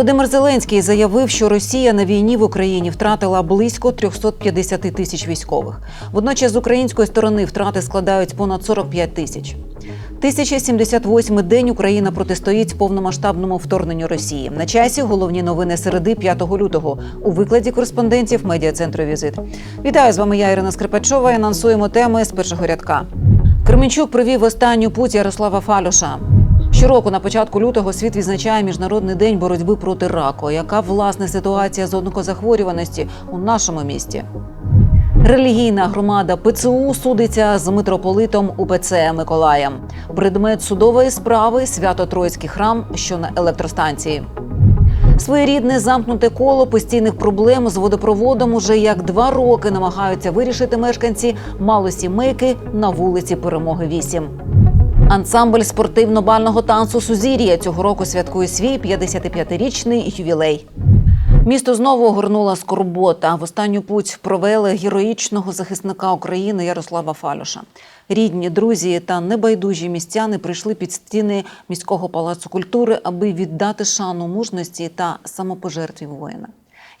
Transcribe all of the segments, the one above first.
Володимир Зеленський заявив, що Росія на війні в Україні втратила близько 350 тисяч військових. Водночас з української сторони втрати складають понад 45 тисяч. 1078 день Україна протистоїть повномасштабному вторгненню Росії. На часі головні новини середи 5 лютого у викладі кореспондентів медіа-центру Візит. Вітаю з вами. Я Ірина Скрипачова. і Анонсуємо теми з першого рядка. Кременчук провів останню путь Ярослава Фалюша. Щороку на початку лютого світ відзначає міжнародний день боротьби проти раку. Яка власне ситуація з онкозахворюваності у нашому місті? Релігійна громада ПЦУ судиться з митрополитом УПЦ Миколаєм. Предмет судової справи Свято-Троїцький храм, що на електростанції. Своєрідне замкнуте коло постійних проблем з водопроводом уже як два роки намагаються вирішити мешканці малосімейки на вулиці Перемоги 8. Ансамбль спортивно-бального танцу Сузір'я цього року святкує свій 55-річний ювілей. Місто знову огорнула скорбота. В останню путь провели героїчного захисника України Ярослава Фалюша. Рідні, друзі та небайдужі містяни прийшли під стіни міського палацу культури, аби віддати шану мужності та самопожертві воїна.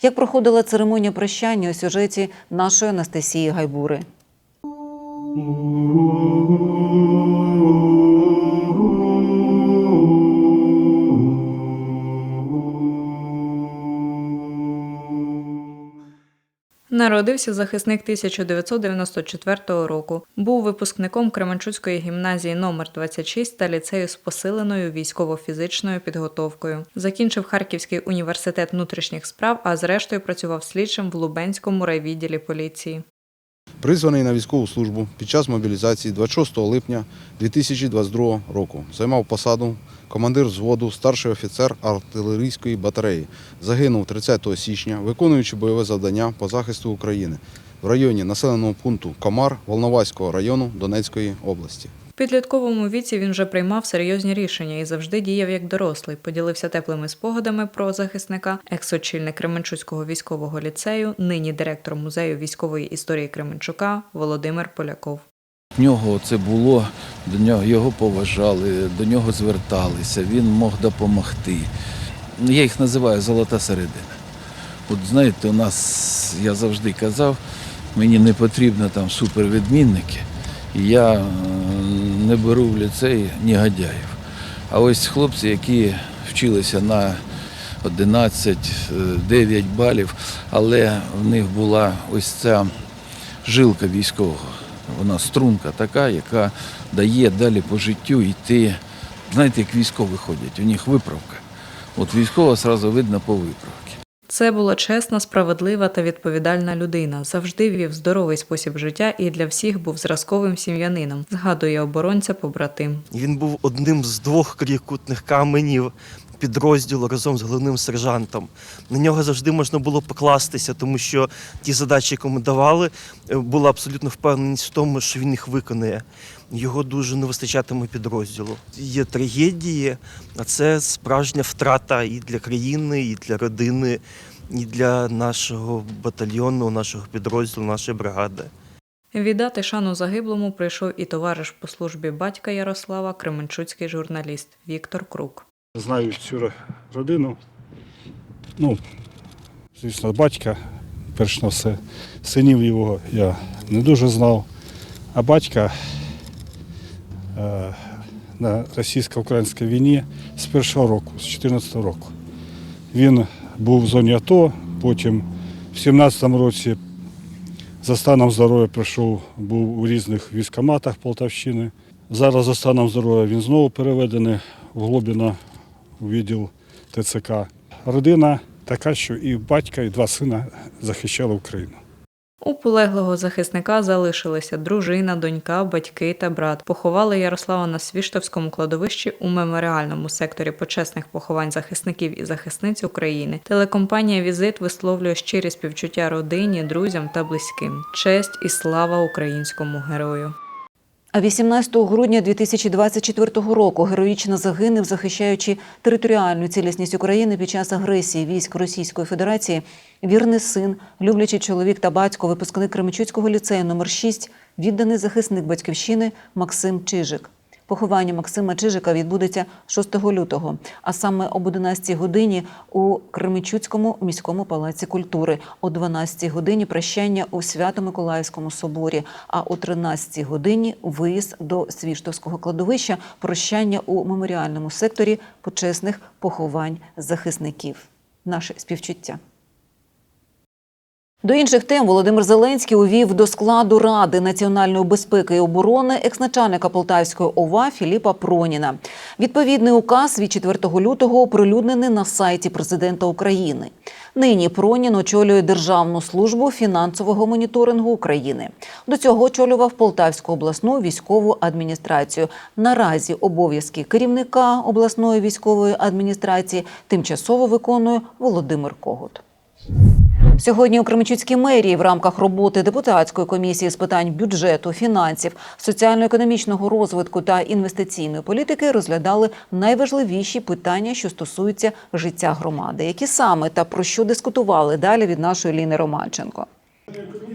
Як проходила церемонія прощання у сюжеті нашої Анастасії Гайбури? Народився захисник 1994 року. Був випускником Кременчуцької гімназії номер 26 та ліцею з посиленою військово-фізичною підготовкою. Закінчив Харківський університет внутрішніх справ, а зрештою працював слідчим в Лубенському райвідділі поліції. Призваний на військову службу під час мобілізації 26 липня 2022 року. Займав посаду командир взводу, старший офіцер артилерійської батареї. Загинув 30 січня, виконуючи бойове завдання по захисту України в районі населеного пункту Комар Волноваського району Донецької області. В підлітковому віці він вже приймав серйозні рішення і завжди діяв як дорослий. Поділився теплими спогадами про захисника, екс-очільник Кременчуцького військового ліцею, нині директор музею військової історії Кременчука Володимир Поляков. В нього це було, до нього його поважали, до нього зверталися, він мог допомогти. Я їх називаю золота середина. От знаєте, у нас, я завжди казав, мені не потрібно там супервідмінники, я е, не беру в ліцей негодяїв. А ось хлопці, які вчилися на 11, е, 9 балів, але в них була ось ця жилка військового. Вона струнка така, яка дає далі по життю йти. Знаєте, як військові ходять, у них виправка. От військова одразу видно по виправці. Це була чесна, справедлива та відповідальна людина. Завжди вів здоровий спосіб життя і для всіх був зразковим сім'янином, згадує оборонця побратим. Він був одним з двох крікутних каменів підрозділу разом з головним сержантом. На нього завжди можна було покластися, тому що ті задачі, які ми давали, була абсолютно впевненість в тому, що він їх виконає. Його дуже не вистачатиме підрозділу. Є трагедії, а це справжня втрата і для країни, і для родини, і для нашого батальйону, нашого підрозділу, нашої бригади. Віддати шану загиблому прийшов і товариш по службі батька Ярослава, кременчуцький журналіст Віктор Крук. Знаю цю родину. Ну, звісно, батька, перш на все. Синів його я не дуже знав. А батька на російсько-українській війні з першого року, з 14 року. Він був в зоні АТО, потім в 17-му році за станом здоров'я прийшов, був у різних військоматах Полтавщини. Зараз за станом здоров'я він знову переведений в Глобіна у відділ ТЦК. Родина така, що і батька, і два сина захищали Україну. У полеглого захисника залишилися дружина, донька, батьки та брат. Поховали Ярослава на Свіштовському кладовищі у меморіальному секторі почесних поховань захисників і захисниць України. Телекомпанія Візит висловлює щирі співчуття родині, друзям та близьким. Честь і слава українському герою. А 18 грудня 2024 року героїчно загинув, захищаючи територіальну цілісність України під час агресії військ Російської Федерації, вірний син, люблячий чоловік та батько, випускник Кременчуцького ліцею номер 6 відданий захисник батьківщини Максим Чижик. Поховання Максима Чижика відбудеться 6 лютого, а саме об 11 годині у Кременчуцькому міському палаці культури, о 12 годині прощання у Свято-Миколаївському соборі, а о 13 годині виїзд до Свіштовського кладовища, прощання у меморіальному секторі почесних поховань захисників. Наше співчуття. До інших тем Володимир Зеленський увів до складу Ради національної безпеки і оборони екс-начальника Полтавської ОВА Філіпа Проніна. Відповідний указ від 4 лютого оприлюднений на сайті президента України. Нині Пронін очолює Державну службу фінансового моніторингу України. До цього очолював Полтавську обласну військову адміністрацію. Наразі обов'язки керівника обласної військової адміністрації тимчасово виконує Володимир Когут. Сьогодні у Кременчуцькій мерії в рамках роботи депутатської комісії з питань бюджету, фінансів, соціально-економічного розвитку та інвестиційної політики розглядали найважливіші питання, що стосуються життя громади. Які саме та про що дискутували далі від нашої Ліни Романченко.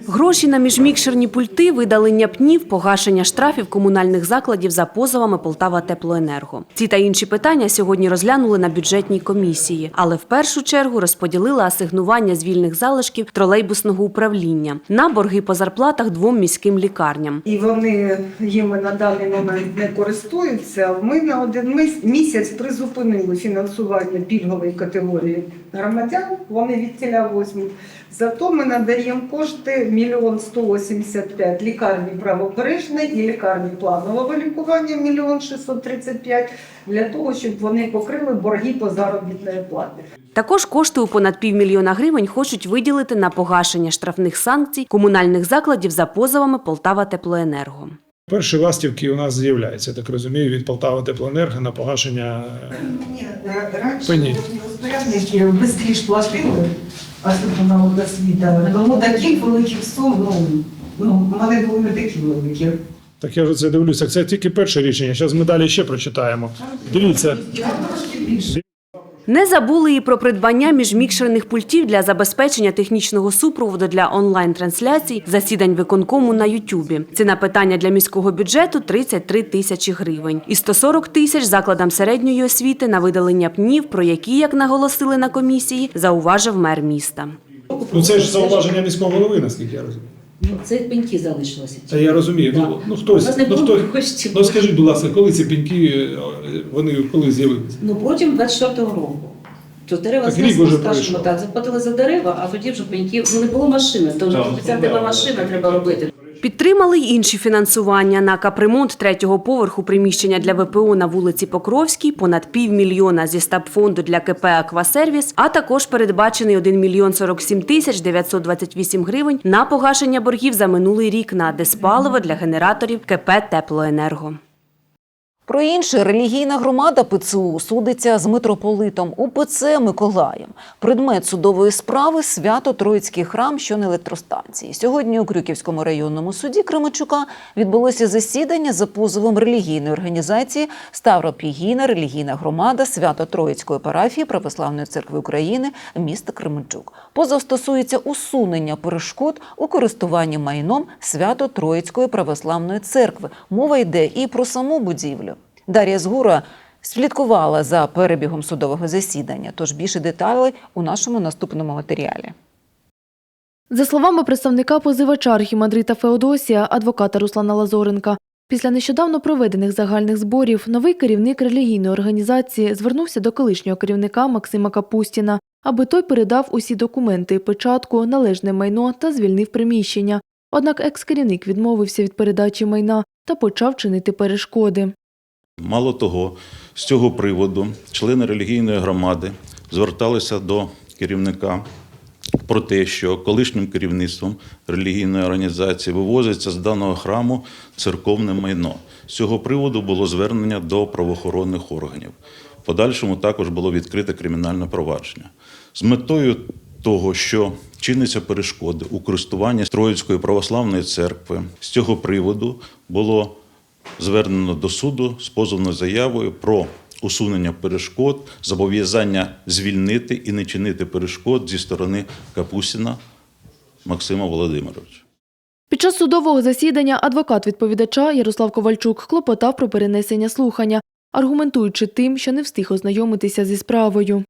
Гроші на міжмікшерні пульти, видалення пнів, погашення штрафів комунальних закладів за позовами Полтава Теплоенерго. Ці та інші питання сьогодні розглянули на бюджетній комісії, але в першу чергу розподілили асигнування з вільних залишків тролейбусного управління на борги по зарплатах двом міським лікарням. і вони їми на даний момент не користуються. Ми на один місяць призупинили фінансування пільгової категорії громадян. Вони від тіля возьмуть. Зато ми надаємо кошти мільйон 185 лікарні правобережної і лікарні планового лікування мільйон 635 для того, щоб вони покрили борги по заробітної плати. Також кошти у понад півмільйона гривень хочуть виділити на погашення штрафних санкцій комунальних закладів за позовами Полтава Теплоенерго. Перші ластівки у нас з'являються, так розумію, від Полтава Теплоенерго на погашення. Ні, раніше Пені. розпорядники швидше платили, особливо на освіта. Тому таких великих сум, ну, ну, в мене були не такі великі. Так я ж це дивлюся. Це тільки перше рішення. Зараз ми далі ще прочитаємо. Дивіться. Не забули і про придбання міжмікшерних пультів для забезпечення технічного супроводу для онлайн-трансляцій засідань виконкому на Ютубі. Ціна питання для міського бюджету 33 тисячі гривень. І 140 тисяч закладам середньої освіти на видалення пнів, про які, як наголосили на комісії, зауважив мер міста. ну це ж зауваження міського голови, наскільки я розумію. Ну, це пеньки залишилося. Та я розумію. Ну, ну хтось, не ну було хтось. коштів. Ну скажіть, будь ласка, коли ці піньки е, вони коли з'явилися? Ну, протягом 24-го року. То дерева знесли, скажімо так, заплатили за дерева, а тоді вже пеньків, ну не було машини, то вже спеціальна машина треба робити. Підтримали й інші фінансування на капремонт третього поверху приміщення для ВПО на вулиці Покровській, понад півмільйона зі стабфонду для КП «Аквасервіс», а також передбачений 1 мільйон 47 тисяч 928 гривень на погашення боргів за минулий рік на диспаливо для генераторів КП «Теплоенерго». Про інше релігійна громада ПЦУ судиться з митрополитом УПЦ Миколаєм. Предмет судової справи свято Троїцький храм, що на електростанції. Сьогодні у Крюківському районному суді Кременчука відбулося засідання за позовом релігійної організації Ставропігійна релігійна громада свято Троїцької парафії Православної церкви України міста Кременчук. Позов стосується усунення перешкод у користуванні майном свято Троїцької православної церкви. Мова йде і про саму будівлю. Дар'я Згура слідкувала за перебігом судового засідання. Тож більше деталей у нашому наступному матеріалі. За словами представника позивача архімандрита Феодосія, адвоката Руслана Лазоренка, після нещодавно проведених загальних зборів новий керівник релігійної організації звернувся до колишнього керівника Максима Капустіна, аби той передав усі документи, печатку, належне майно та звільнив приміщення. Однак екс-керівник відмовився від передачі майна та почав чинити перешкоди. Мало того, з цього приводу члени релігійної громади зверталися до керівника про те, що колишнім керівництвом релігійної організації вивозиться з даного храму церковне майно. З цього приводу було звернення до правоохоронних органів. В подальшому також було відкрите кримінальне провадження. З метою того, що чиниться перешкоди у користуванні Троїцької православної церкви, з цього приводу було звернено до суду з позовною заявою про усунення перешкод, зобов'язання звільнити і не чинити перешкод зі сторони Капусіна Максима Володимировича. Під час судового засідання адвокат відповідача Ярослав Ковальчук клопотав про перенесення слухання, аргументуючи тим, що не встиг ознайомитися зі справою.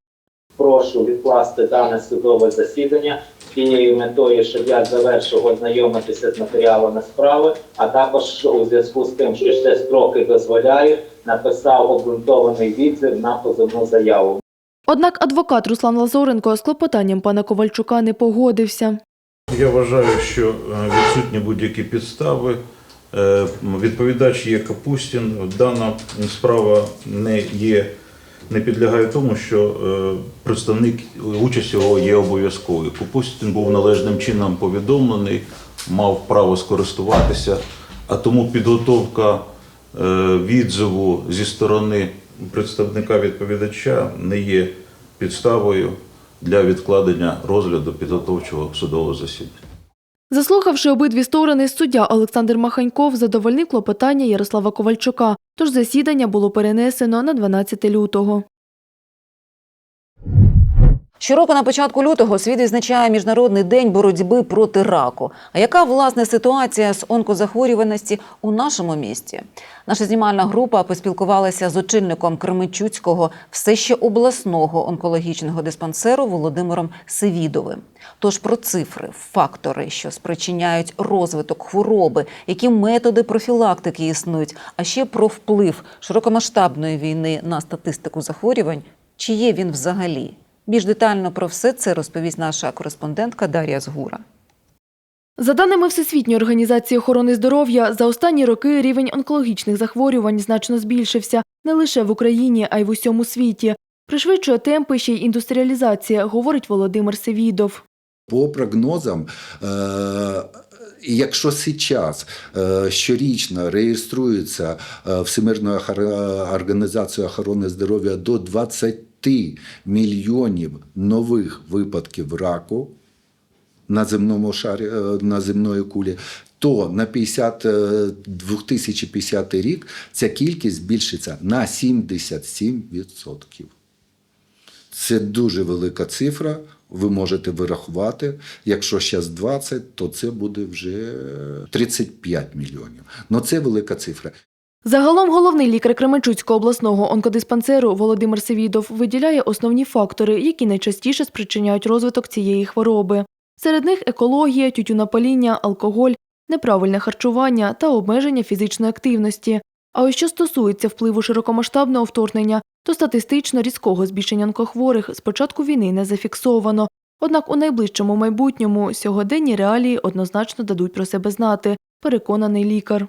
Прошу відкласти дане судове засідання з тією метою, щоб я завершив ознайомитися з матеріалами справи, а також у зв'язку з тим, що ще строки дозволяють, написав обґрунтований відзив на позовну заяву. Однак адвокат Руслан Лазоренко з клопотанням пана Ковальчука не погодився. Я вважаю, що е, відсутні будь-які підстави. Е, Відповідач є Капустін. Дана справа не є, не підлягає тому, що е, представник участь його є обов'язковою. Капустін був належним чином повідомлений, мав право скористуватися, а тому підготовка е, відзиву зі сторони представника відповідача не є підставою для відкладення розгляду підготовчого судового засідання. Заслухавши обидві сторони, суддя Олександр Маханьков задовольнив клопотання Ярослава Ковальчука, тож засідання було перенесено на 12 лютого. Щороку на початку лютого світ відзначає міжнародний день боротьби проти раку. А яка власне ситуація з онкозахворюваності у нашому місті? Наша знімальна група поспілкувалася з очільником Кременчуцького все ще обласного онкологічного диспансеру Володимиром Севідовим. Тож про цифри, фактори, що спричиняють розвиток хвороби, які методи профілактики існують, а ще про вплив широкомасштабної війни на статистику захворювань, чи є він взагалі. Більш детально про все це розповість наша кореспондентка Дар'я Згура. За даними Всесвітньої організації охорони здоров'я, за останні роки рівень онкологічних захворювань значно збільшився не лише в Україні, а й в усьому світі. Пришвидшує темпи ще й індустріалізація, говорить Володимир Севідов. По прогнозам, е, якщо зараз е, щорічно реєструється е, Всемирною організацією охорони здоров'я до 20 мільйонів нових випадків раку на земному шарі, е, на земної кулі, то на 50, е, 2050 рік ця кількість збільшиться на 77%. Це дуже велика цифра. Ви можете вирахувати. Якщо зараз 20, то це буде вже 35 мільйонів. Ну це велика цифра. Загалом головний лікар Кременчуцького обласного онкодиспансеру Володимир Севідов виділяє основні фактори, які найчастіше спричиняють розвиток цієї хвороби. Серед них екологія, тютюнопаління, алкоголь, неправильне харчування та обмеження фізичної активності. А ось що стосується впливу широкомасштабного вторгнення, то статистично різкого збільшення онкохворих з початку війни не зафіксовано. Однак у найближчому майбутньому сьогоденні реалії однозначно дадуть про себе знати, переконаний лікар.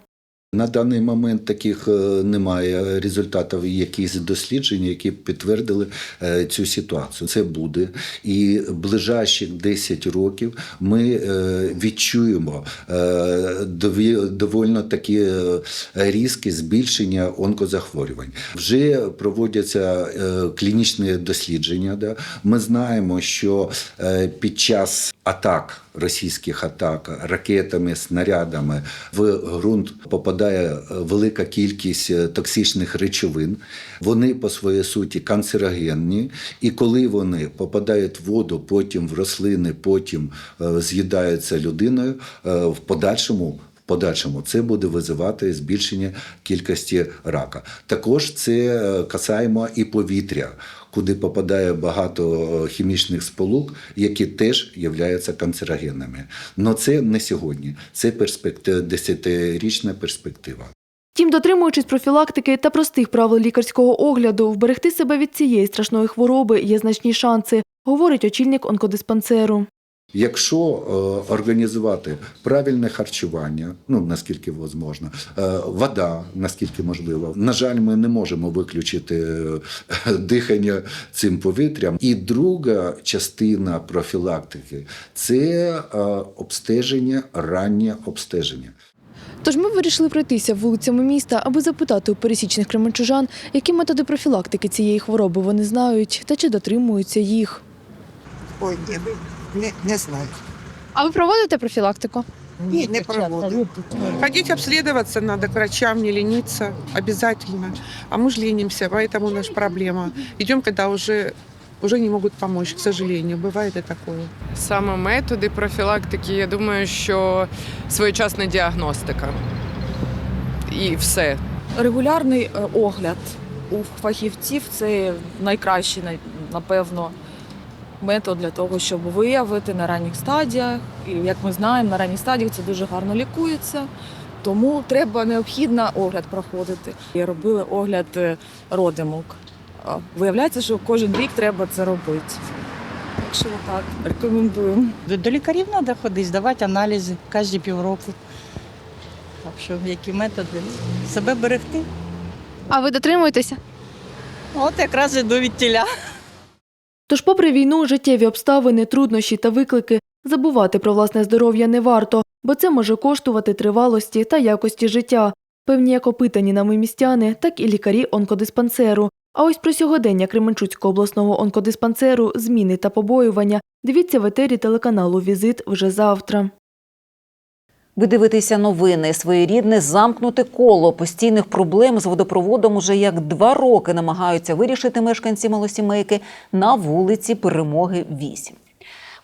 На даний момент таких е, немає результатів якихось досліджень, які підтвердили е, цю ситуацію. Це буде. І ближайших 10 років ми е, відчуємо довольно такі різкі збільшення онкозахворювань. Вже проводяться клінічні дослідження. Ми знаємо, що під час атак, російських атак ракетами, снарядами в ґрунт попадає велика кількість е, токсичних речовин. Вони по своїй суті канцерогенні, і коли вони попадають в воду, потім в рослини, потім е, з'їдаються людиною, е, в подальшому. Подальшому це буде визивати збільшення кількості рака. Також це касаємо і повітря, куди попадає багато е, хімічних сполук, які теж являються канцерогенами. Але це не сьогодні, це перспектива, десятирічна перспектива. Втім, дотримуючись профілактики та простих правил лікарського огляду, вберегти себе від цієї страшної хвороби є значні шанси, говорить очільник онкодиспансеру. Якщо е, організувати правильне харчування, ну наскільки можливо, е, вода, наскільки можливо, на жаль, ми не можемо виключити е, дихання цим повітрям. І друга частина профілактики це е, обстеження, раннє обстеження. Тож ми вирішили пройтися вулицями міста, аби запитати у пересічних кременчужан, які методи профілактики цієї хвороби вони знають та чи дотримуються їх. Ой, ні, не, не знаю. А ви проводите профілактику? Нет, не проводим. Ходить обследоваться надо к врачам, не лениться обязательно. А мы же ленимся, поэтому наша проблема. Идем, когда уже, уже не могут помочь, к сожалению. Бывает и такое. Саме методи профілактики, я думаю, що своєчасна діагностика. І все. Регулярний е, огляд у фахівців це найкращий, най- напевно, метод для того, щоб виявити на ранніх стадіях. І як ми знаємо, на ранніх стадіях це дуже гарно лікується. Тому треба необхідно огляд проходити. І робили огляд е, родимок. Виявляється, що кожен рік треба це робити. Так що так, рекомендуємо. До, до лікарів треба ходити, здавати аналізи кожні півроку. Так що які методи? Себе берегти. А ви дотримуєтеся? От якраз іду від тіля. Тож, попри війну, життєві обставини, труднощі та виклики, забувати про власне здоров'я не варто, бо це може коштувати тривалості та якості життя. Певні як опитані нами містяни, так і лікарі онкодиспансеру. А ось про сьогодення Кременчуцького обласного онкодиспансеру, зміни та побоювання дивіться в етері телеканалу Візит вже завтра. Ви дивитеся новини, своєрідне замкнуте коло постійних проблем з водопроводом уже як два роки намагаються вирішити мешканці малосімейки на вулиці Перемоги 8.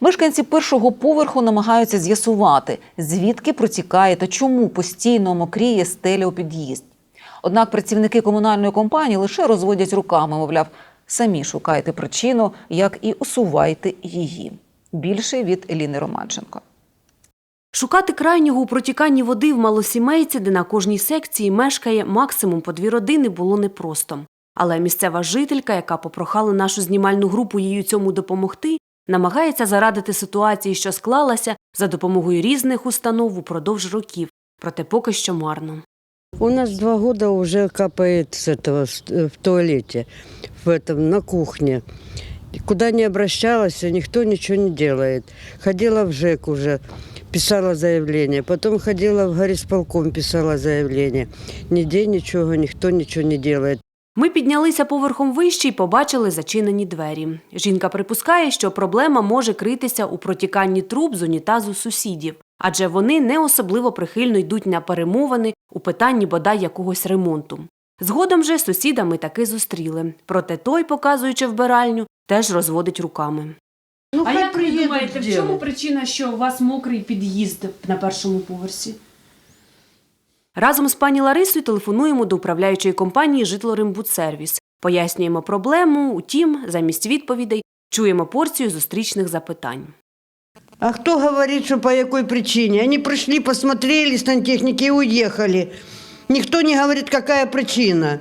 Мешканці першого поверху намагаються з'ясувати, звідки протікає та чому постійно мокріє стеля у під'їзд. Однак працівники комунальної компанії лише розводять руками, мовляв, самі шукайте причину, як і усувайте її. Більше від Еліни Романченко. Шукати крайнього у протіканні води в малосімейці, де на кожній секції мешкає максимум по дві родини, було непросто. Але місцева жителька, яка попрохала нашу знімальну групу їй у цьому допомогти, намагається зарадити ситуації, що склалася за допомогою різних установ упродовж років, проте поки що марно. У нас два года уже капает с этого с- э, в туалете, в этом на кухне. Куда не обращалась, никто ничего не делает. Ходила в ЖЭК уже, писала заявление. Потом ходила в горисполком, писала заявление. Нигде ничего, никто ничего не делает. Ми піднялися поверхом вище і побачили зачинені двері. Жінка припускає, що проблема може критися у протіканні труб з унітазу сусідів, адже вони не особливо прихильно йдуть на перемовини у питанні бодай якогось ремонту. Згодом же сусіда ми таки зустріли. Проте той, показуючи вбиральню, теж розводить руками. Ну, а хай як ви приїдуть думаєте, в чому причина, що у вас мокрий під'їзд на першому поверсі? Разом з пані Ларисою телефонуємо до управляючої компанії «Житлоримбудсервіс». Пояснюємо проблему, утім, замість відповідей чуємо порцію зустрічних запитань. А кто говорит, что по какой причине? Они пришли, посмотрели сантехники и уехали. Никто не говорит, какая причина.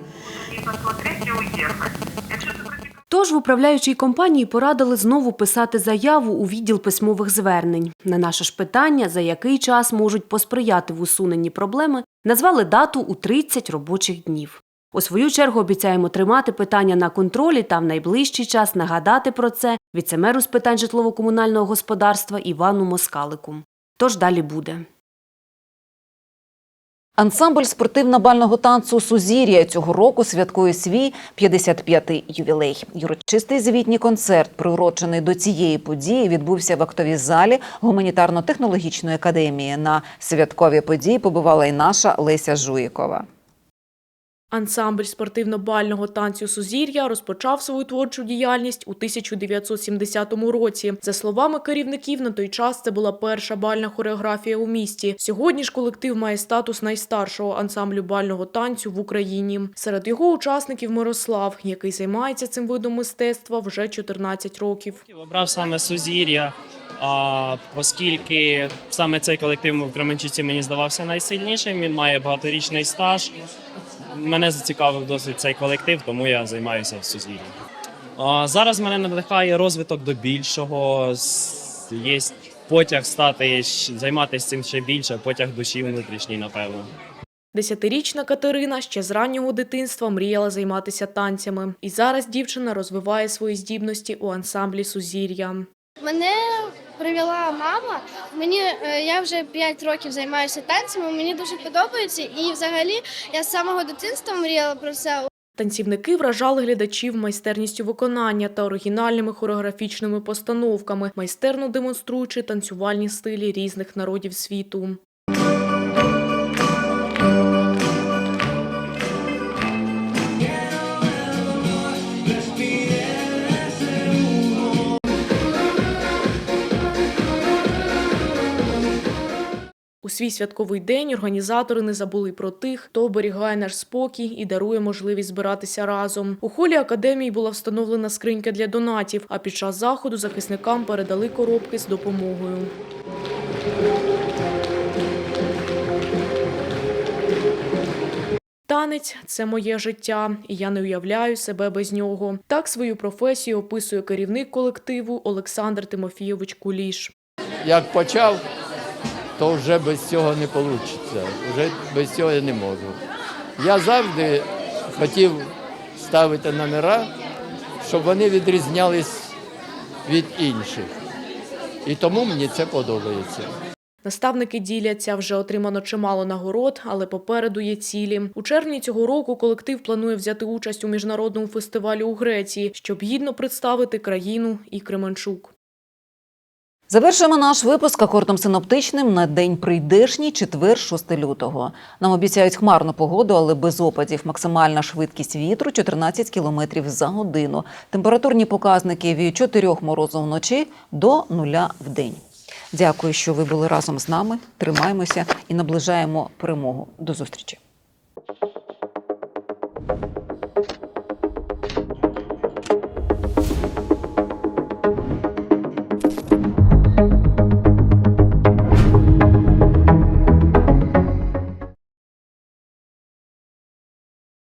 Тож в управляючій компанії порадили знову писати заяву у відділ письмових звернень. На наше ж питання, за який час можуть посприяти в усуненні проблеми, назвали дату у 30 робочих днів. У свою чергу обіцяємо тримати питання на контролі та в найближчий час нагадати про це віцемеру з питань житлово-комунального господарства Івану Москалику. Тож далі буде. Ансамбль спортивно-бального танцу Сузір'я цього року святкує свій 55-й ювілей. Юрочистий звітній концерт, приурочений до цієї події, відбувся в актовій залі гуманітарно-технологічної академії. На святкові події побувала і наша Леся Жуїкова. Ансамбль спортивно-бального танцю Сузір'я розпочав свою творчу діяльність у 1970 році. За словами керівників, на той час це була перша бальна хореографія у місті. Сьогодні ж колектив має статус найстаршого ансамблю бального танцю в Україні. Серед його учасників Мирослав, який займається цим видом мистецтва вже 14 років. Обрав саме Сузір'я, оскільки саме цей колектив в Кременчуці мені здавався найсильнішим. Він має багаторічний стаж. Мене зацікавив досить цей колектив, тому я займаюся в Сузір'ї. Зараз мене надихає розвиток до більшого. Є потяг стати займатися цим ще більше, потяг душі внутрішній, напевно. Десятирічна Катерина ще з раннього дитинства мріяла займатися танцями, і зараз дівчина розвиває свої здібності у ансамблі Сузір'я. Мене привела мама. Мені е, я вже 5 років займаюся танцями. Мені дуже подобається, і взагалі я з самого дитинства мріяла про це. Танцівники вражали глядачів майстерністю виконання та оригінальними хореографічними постановками, майстерно демонструючи танцювальні стилі різних народів світу. У свій святковий день організатори не забули про тих, хто оберігає наш спокій і дарує можливість збиратися разом. У холі академії була встановлена скринька для донатів, а під час заходу захисникам передали коробки з допомогою. Танець це моє життя, і я не уявляю себе без нього. Так свою професію описує керівник колективу Олександр Тимофійович Куліш. Як почав, то вже без цього не вийде. Вже без цього я не можу. Я завжди хотів ставити номера, щоб вони відрізнялись від інших. І тому мені це подобається. Наставники діляться, вже отримано чимало нагород, але попереду є цілі. У червні цього року колектив планує взяти участь у міжнародному фестивалі у Греції, щоб гідно представити країну і Кременчук. Завершуємо наш випуск акордом синоптичним на день прийдешній четвер, 6 лютого. Нам обіцяють хмарну погоду, але без опадів. Максимальна швидкість вітру 14 км за годину. Температурні показники від 4 морозу вночі до нуля в день. Дякую, що ви були разом з нами. Тримаємося і наближаємо перемогу. До зустрічі.